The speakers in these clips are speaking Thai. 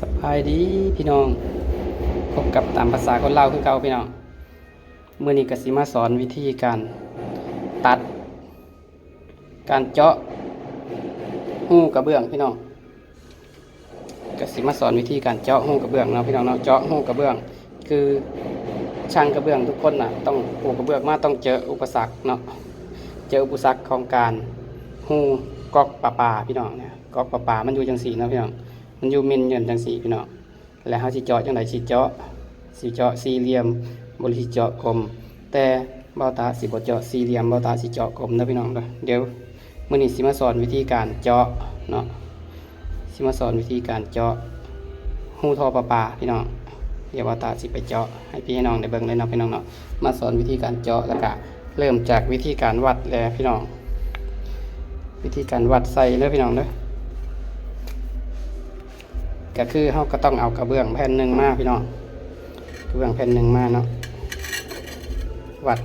สบายดีพี่น้องพบกับตามภาษาคนเล่าคือเก่าพี่น้องเมื่อนี้กสิมาสอนวิธีการตัด การเจาะหูกระเบื้องพี่น้องกสิมาสอนวิธีการเจาะหูกระเบื้องเนาะพี่น้องเนาะเจาะหูกระเบื้อง คือช่างกระเบื้องทุกคนน่ะต้องปูกระเบื้องมาต้องเจออุปสรรคเนาะเจออุปสรรคของการหูกอกปลาปลาพี่น้องเนี่ยกอกปลาปลามันอยู่จังสีเนาะพี่น้อง มันอยู่เมนเยินจังสีพี่น้องแล้วเขาสิเจาะจังไดสิเจาะสิเจาะสี่เหลี่ยมบริสิเจาะกลม แต่เบ้าตาสิบ่เจาะสี่เหลี่ยมเบ้าตาสิเจาะกลมนะพี่น้องเด้อเดี๋ยวมื้อนี้สิมาสอนวิธีการเจาะเนาะสิมาสอนวิธีการเจาะหูทอประปลาพี่น้องเดี๋ยวบาตาสิไปเจาะให้พี่ให้น้องได้เบิ่งเลยเนาะพี่น้องเนาะมาสอนวิธีการเจาะแล้วก็เริ่มจากวิธีการวัดเลยพี่น้อง วิธีการวัดใส่เด้อพี่น้องเด้อ ก็คือเขาก็ต้องเอากระเบื้องแผ่นหนึ่งมาพี่น้องกระเบื้องแผ่นหนึ่งมาเนาะวัด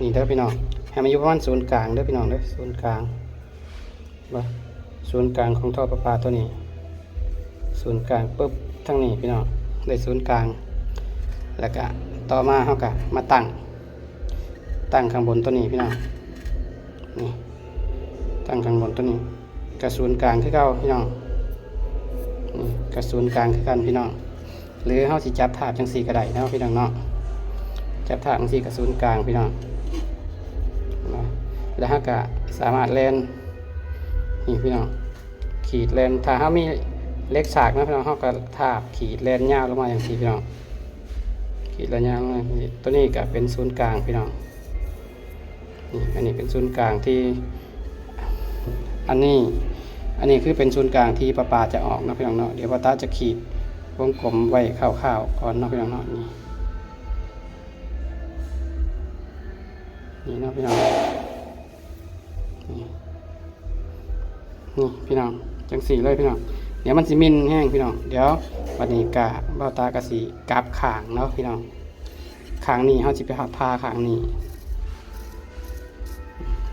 นี่เด้อพี่น้องให้มันอยู่ประมาณศูนย์กลางเด้อพี่น้องเด้อศูนย์กลางบ่ศูนย์กลางของท่อประปาตัวนี้ ศูนย์กลางปุ๊บทั้งนี้พี่น้องได้ศูนย์กลาง แล้วก็ต่อมาเขาก็มาตั้ง ตั้งข้างบนตัวนี้พี่น้องนี่ตั้งข้างบนตัวนี้กับศูนย์กลางคือเก่าพี่น้อง กระสุนย์กลางคือกันพี่น้องหรือเฮาสิจับถาดจังสีก็ได้นะพี่น้องเนาะจับถาดจังสีกระสุนย์กลางพี่น้องแล้วเฮาก็สามารถเล่นนี่พี่น้องขีดเลนถ้าเฮามีเล็กฉากนะพี่น้องเฮาก็ทาบขีดเลนยาวลงมาอย่างสีพี่น้องขีดเลนยาวลงมาตัวนี้ก็เป็นศูนย์กลางพี่น้องนี่อันนี้เป็นศูนย์กลางที่ อันนี้ อันนี้คือเป็นศูนย์กลางที่ปลาปลาจะออกนะพี่น้องเนาะเดี๋ยวปลาตาจะขีดวงกลมไว้คร่าวๆก่อนเนาะพี่น้องเนาะนี่นี่นะพี่น้องนี่นี่พี่น้องจังสีเลยพี่น้องเดี๋ยวมันสิมินแห้งพี่น้องเดี๋ยววันนี้กะเบ้าตากะสีกราบขางเนาะพี่น้องขางนี้เขาจะไปหัดพาขางนี้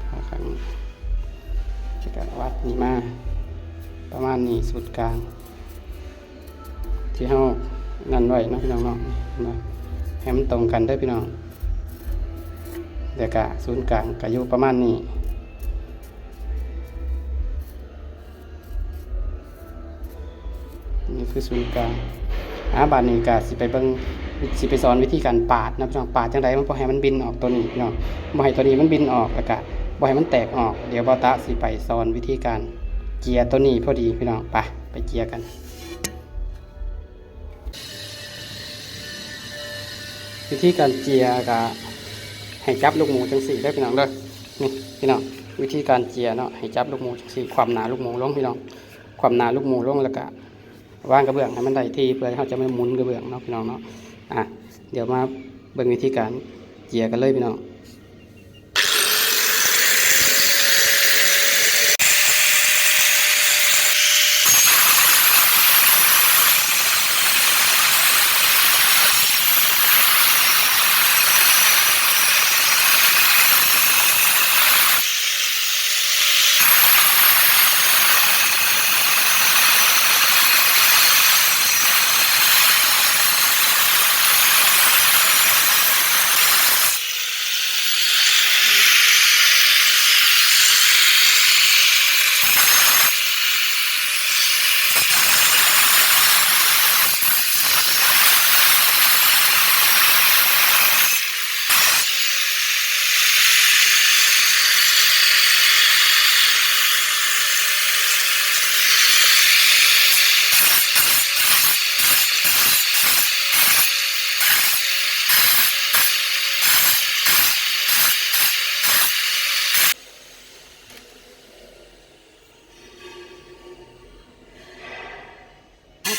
พาขางนี้จะกวัดนี่มา ประมาณนี้สุดกลาง ที่เฮานั่นไว้เนาะพี่น้องเนาะนะให้มันตรงกันได้พี่น้องเดี๋ยวกะศูนย์กลางกะอยู่ประมาณนี้นี่คือศูนย์กลางอาบานนี้กะสิไปเบิ่งสิไปสอนวิธีการปาดนะพี่น้องปาดจังไดมันบ่ให้มันบินออกตัวนี้พี่น้องบ่ให้ตัวนี้มันบินออกแล้วก็บ่ให้มันแตกออก เดี๋ยวบ่าตาสิไปสอนวิธีการ เจียตัวนี้พอดีพี่น้องไปไปเจียกันวิธีการเจียร์ก็ให้จับลูกหมูจังสี่ได้พี่น้องเด้อนี่พี่น้องวิธีการเจียเนาะให้จับลูกหมูจังสี่ความหนาลูกหมูลงพี่น้องความหนาลูกหมูลงแล้วก็ว่างกระเบื้องให้มันได้ที่เพื่อเขาจะไม่หมุนกระเบื้องเนาะพี่น้องเนาะอะเดี๋ยวมาเบิ่งวิธีการเจียกันเลยพี่น้อง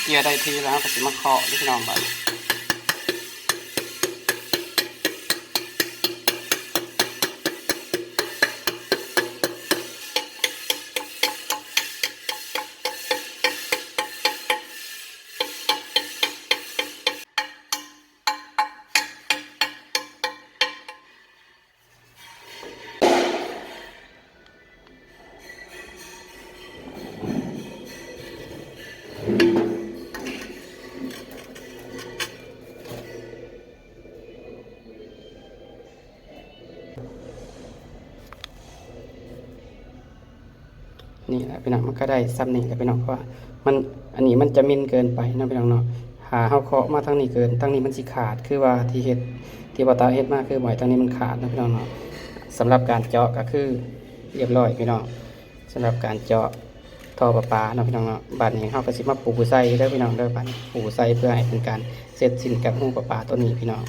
เกียร์ได้ทีแล้วก็สิมาเคาะพี่น้องไป นี่แหละพี่น้องมันก็ได้ซ้ำนี่แหละพี่น้องเพราะมันอันนี้มันจะมินเกินไปนะพี่น้องเนาะหาเฮาเคาะมาทั้งนี้เกินทั้งนี้มันสิขาดคือว่าที่เห็ดที่ปตาเห็ดมากคือบ่อยทั้งนี้มันขาดนะพี่น้องเนาะสำหรับการเจาะก็คือเรียบร้อยพี่น้องสำหรับการเจาะท่อประปาเนาะพี่น้องเนาะบาดนี้เฮากระสิบมาปูใส่ได้พี่น้องเด้อบาดปูใส่เพื่อให้เป็นการเสร็จสิ้นกับหูประปาตัวนี้พี่น้อง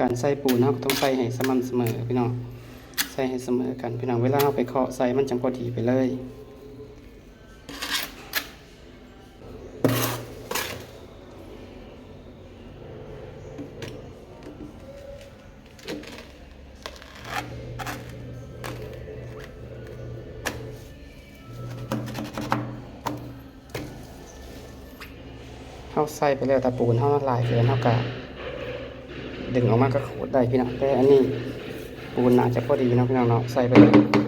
การใส่ปูนเราก็ต้องใส่ให้สม่ำเสมอพี่น้องใส่ให้เสมอกันพี่น้องเวลาเราไปเคาะใส่มันจังพอดีไปเลยเขาใส่ไปแล้วต่ปูนเขาละลายเกินเขากะ ดึงออกมาก็ขูดได้พี่น้องแต่อันนี้ปูนน่าจะพอดีนะพี่น้องเนาะใส่ไปเลย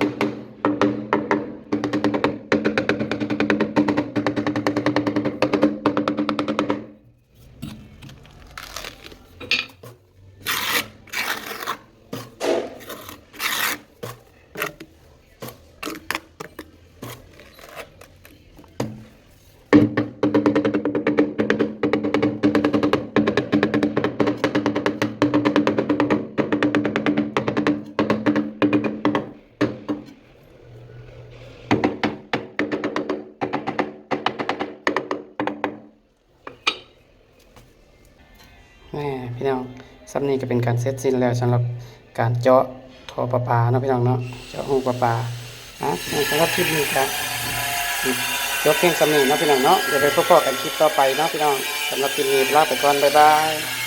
ซับนี้ก็เป็นการเซตสิ้นแล้วสำหรับการเจาะท่อประปาเนาะพี่น้องเนาะเจาะหูประปาอะสำหรับคลิปนี้ครับยกเพียงสำเนียงเนาะพี่น้องเนาะเดี๋ยวไปพบกันคลิปต่อไปเนาะพี่น้องสำหรับคลิปนี้ลาไปก่อนบ๊ายบาย